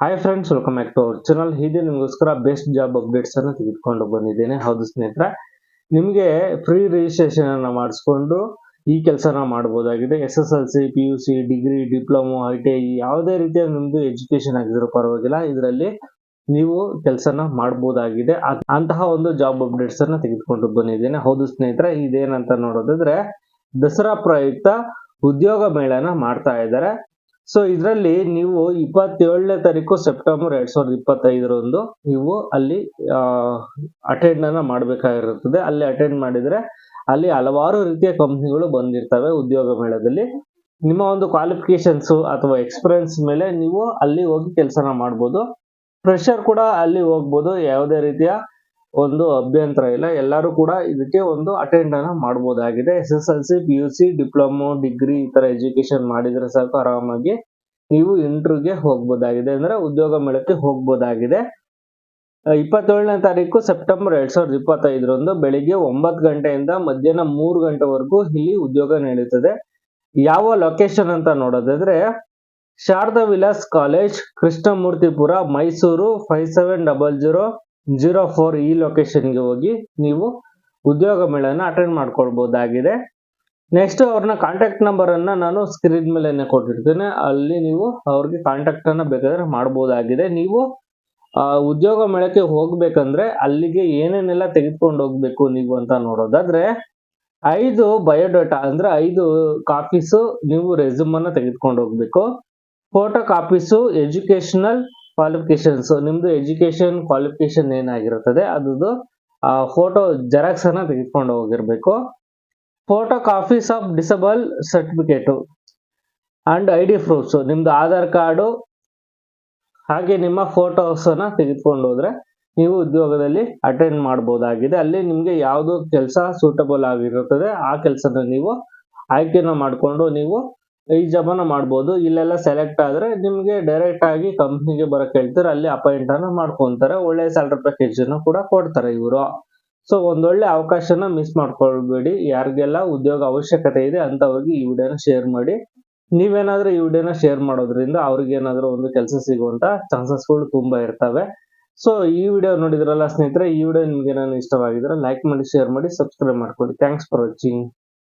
Hi friends welcome back to our channel ಹೀಗೆ ನಿಮಗೋಸ್ಕರ best job updates ಅನ್ನು ತೆಗೆದುಕೊಂಡು ಬಂದಿದ್ದೇನೆ. ಹೌದು ಸ್ನೇಹಿತರೆ, ನಿಮಗೆ ಫ್ರೀ ರಿಜಿಸ್ಟ್ರೇಷನ್ ಅನ್ನು ಮಾಡಿಸ್ಕೊಂಡು ಈ ಕೆಲಸನ ಮಾಡಬಹುದಾಗಿದೆ S S L C P U C degree diploma I T I ಯಾವುದೇ ರೀತಿಯ ನಿಮ್ದು ಎಜುಕೇಶನ್ ಆಗಿದ್ರು ಪರವಾಗಿಲ್ಲ. ಇದರಲ್ಲಿ ನೀವು ಕೆಲಸನ ಮಾಡಬಹುದಾಗಿದೆ ಅಂತಹ ಒಂದು ಜಾಬ್ ಅಪ್ಡೇಟ್ಸ್ ಅನ್ನು ತೆಗೆದುಕೊಂಡು ಬಂದಿದ್ದೇನೆ. ಹೌದು ಸ್ನೇಹಿತರೆ, ಇದೇನಂತ ನೋಡೋದಾದ್ರೆ ದಸರಾ ಪ್ರಯುಕ್ತ ಉದ್ಯೋಗ ಮೇಳನ ಮಾಡ್ತಾ ಇದ್ದಾರೆ. ಸೊ ಇದರಲ್ಲಿ ನೀವು ಇಪ್ಪತ್ತೇಳನೇ ತಾರೀಕು ಸೆಪ್ಟೆಂಬರ್ ಎರಡ್ ಸಾವಿರದ ಇಪ್ಪತ್ತೈದರಂದು ನೀವು ಅಲ್ಲಿ ಅಟೆಂಡ್ ಅನ್ನ ಮಾಡಬೇಕಾಗಿರುತ್ತದೆ. ಅಲ್ಲಿ ಅಟೆಂಡ್ ಮಾಡಿದ್ರೆ ಅಲ್ಲಿ ಹಲವಾರು ರೀತಿಯ ಕಂಪ್ನಿಗಳು ಬಂದಿರ್ತವೆ ಉದ್ಯೋಗ ಮೇಳದಲ್ಲಿ. ನಿಮ್ಮ ಒಂದು ಕ್ವಾಲಿಫಿಕೇಶನ್ಸ್ ಅಥವಾ ಎಕ್ಸ್ಪೀರಿಯನ್ಸ್ ಮೇಲೆ ನೀವು ಅಲ್ಲಿ ಹೋಗಿ ಕೆಲಸನ ಮಾಡ್ಬೋದು. ಫ್ರೆಶರ್ ಕೂಡ ಅಲ್ಲಿ ಹೋಗ್ಬೋದು ಯಾವುದೇ ರೀತಿಯ ಒಂದು ಅಭ್ಯಂತರ ಇಲ್ಲ. ಎಲ್ಲರೂ ಕೂಡ ಇದಕ್ಕೆ ಒಂದು ಅಟೆಂಡ್ ಅನ್ನ ಮಾಡಬಹುದಾಗಿದೆ S S L C P U C diploma degree ಈ ತರ ಎಜುಕೇಶನ್ ಮಾಡಿದ್ರೆ ಸಾಕು ಆರಾಮಾಗಿ ನೀವು ಇಂಟರ್ವ್ಯೂಗೆ ಹೋಗ್ಬೋದಾಗಿದೆ ಅಂದ್ರೆ ಉದ್ಯೋಗ ಮೇಳಕ್ಕೆ ಹೋಗ್ಬೋದಾಗಿದೆ. ಇಪ್ಪತ್ತೇಳನೇ ತಾರೀಕು ಸೆಪ್ಟೆಂಬರ್ ಎರಡ್ ಸಾವಿರದ ಇಪ್ಪತ್ತೈದರಂದು ಬೆಳಿಗ್ಗೆ ಒಂಬತ್ತು ಗಂಟೆಯಿಂದ ಮಧ್ಯಾಹ್ನ ಮೂರು ಗಂಟೆವರೆಗೂ ಇಲ್ಲಿ ಉದ್ಯೋಗ ನಡೆಯುತ್ತದೆ ಯಾವ ಲೊಕೇಶನ್ ಅಂತ ನೋಡೋದಾದ್ರೆ Sharada Vilas college, Krishnamurthipura, Mysuru five seven double zero zero four ಈ ಲೊಕೇಶನ್ಗೆ ಹೋಗಿ ನೀವು ಉದ್ಯೋಗ ಮೇಳನ ಅಟೆಂಡ್ ಮಾಡ್ಕೊಳ್ಬೋದಾಗಿದೆ. ನೆಕ್ಸ್ಟ್ ಅವ್ರನ್ನ ಕಾಂಟ್ಯಾಕ್ಟ್ ನಂಬರ್ ಅನ್ನ ನಾನು ಸ್ಕ್ರೀನ್ ಮೇಲೆ ಕೊಟ್ಟಿರ್ತೇನೆ. ಅಲ್ಲಿ ನೀವು ಅವ್ರಿಗೆ ಕಾಂಟ್ಯಾಕ್ಟ್ ಅನ್ನ ಬೇಕಾದ್ರೆ ಮಾಡಬಹುದಾಗಿದೆ ನೀವು ಉದ್ಯೋಗ ಮೇಳಕ್ಕೆ ಹೋಗ್ಬೇಕಂದ್ರೆ ಅಲ್ಲಿಗೆ ಏನೇನೆಲ್ಲ ತೆಗೆದುಕೊಂಡು ಹೋಗ್ಬೇಕು ನೀವು ಅಂತ ನೋಡೋದಾದ್ರೆ, ಐದು ಬಯೋಡೇಟಾ ಅಂದ್ರೆ ಐದು ಕಾಪೀಸು ನೀವು ರೆಸ್ಯೂಮ್ ಅನ್ನ ತೆಗೆದುಕೊಂಡು ಹೋಗ್ಬೇಕು. ಫೋಟೋ ಕಾಪೀಸು ಎಜುಕೇಶನಲ್ ಕ್ವಾಲಿಫಿಕೇಶನ್ಸ್ ನಿಮ್ದು ಎಜುಕೇಶನ್ ಕ್ವಾಲಿಫಿಕೇಶನ್ ಏನಾಗಿರುತ್ತದೆ? ಅದ್ರದ್ದು ಫೋಟೋ ಜೆರಾಕ್ಸ್ ಅನ್ನ ತೆಗೆದುಕೊಂಡು ಹೋಗಿರ್ಬೇಕು. Photo copies of disable certificate and I D proofs ನಿಮ್ದು ಆಧಾರ್ ಕಾರ್ಡು, ಹಾಗೆ ನಿಮ್ಮ ಫೋಟೋಸನ್ನು ತೆಗೆದುಕೊಂಡು ಹೋದ್ರೆ ನೀವು ಉದ್ಯೋಗದಲ್ಲಿ ಅಟೆಂಡ್ ಮಾಡಬಹುದಾಗಿದೆ ಅಲ್ಲಿ ನಿಮಗೆ ಯಾವುದು ಕೆಲಸ ಸೂಟಬಲ್ ಆಗಿರುತ್ತದೆ, ಆ ಕೆಲಸನ ನೀವು ಆಯ್ಕೆನ ಮಾಡಿಕೊಂಡು ನೀವು ಈ ಜಬನ ಮಾಡ್ಬೋದು. ಇಲ್ಲೆಲ್ಲ ಸೆಲೆಕ್ಟ್ ಆದ್ರೆ ನಿಮಗೆ ಡೈರೆಕ್ಟ್ ಆಗಿ ಕಂಪ್ನಿಗೆ ಬರೋಕ್ಕೆ ಹೇಳ್ತಾರೆ. ಅಲ್ಲಿ ಅಪಾಯಿಂಟನ್ನು ಮಾಡ್ಕೊತಾರೆ. ಒಳ್ಳೆ ಸ್ಯಾಲ್ರಿ ಪ್ಯಾಕೇಜ್ ಅನ್ನು ಕೂಡ ಕೊಡ್ತಾರೆ ಇವರು. ಸೊ ಒಂದೊಳ್ಳೆ ಅವಕಾಶನ ಮಿಸ್ ಮಾಡ್ಕೊಳ್ಬೇಡಿ. ಯಾರಿಗೆಲ್ಲ ಉದ್ಯೋಗ ಅವಶ್ಯಕತೆ ಇದೆ ಅಂತವ್ರಿಗೆ ಈ ವಿಡಿಯೋನ ಶೇರ್ ಮಾಡಿ. ನೀವೇನಾದರೂ ಈ ವಿಡಿಯೋನ ಶೇರ್ ಮಾಡೋದ್ರಿಂದ ಅವ್ರಿಗೇನಾದರೂ ಒಂದು ಕೆಲಸ ಸಿಗುವಂಥ ಚಾನ್ಸಸ್ಗಳು ತುಂಬಾ ಇರ್ತವೆ. ಸೊ ಈ ವಿಡಿಯೋ ನೋಡಿದ್ರಲ್ಲ ಸ್ನೇಹಿತರೆ, ಈ ವಿಡಿಯೋ ನಿಮ್ಗೆ ಏನಾದ್ರು ಇಷ್ಟವಾಗಿದ್ರೆ ಲೈಕ್ ಮಾಡಿ ಶೇರ್ ಮಾಡಿ ಸಬ್ಸ್ಕ್ರೈಬ್ ಮಾಡ್ಕೊಳ್ಳಿ. Thanks for watching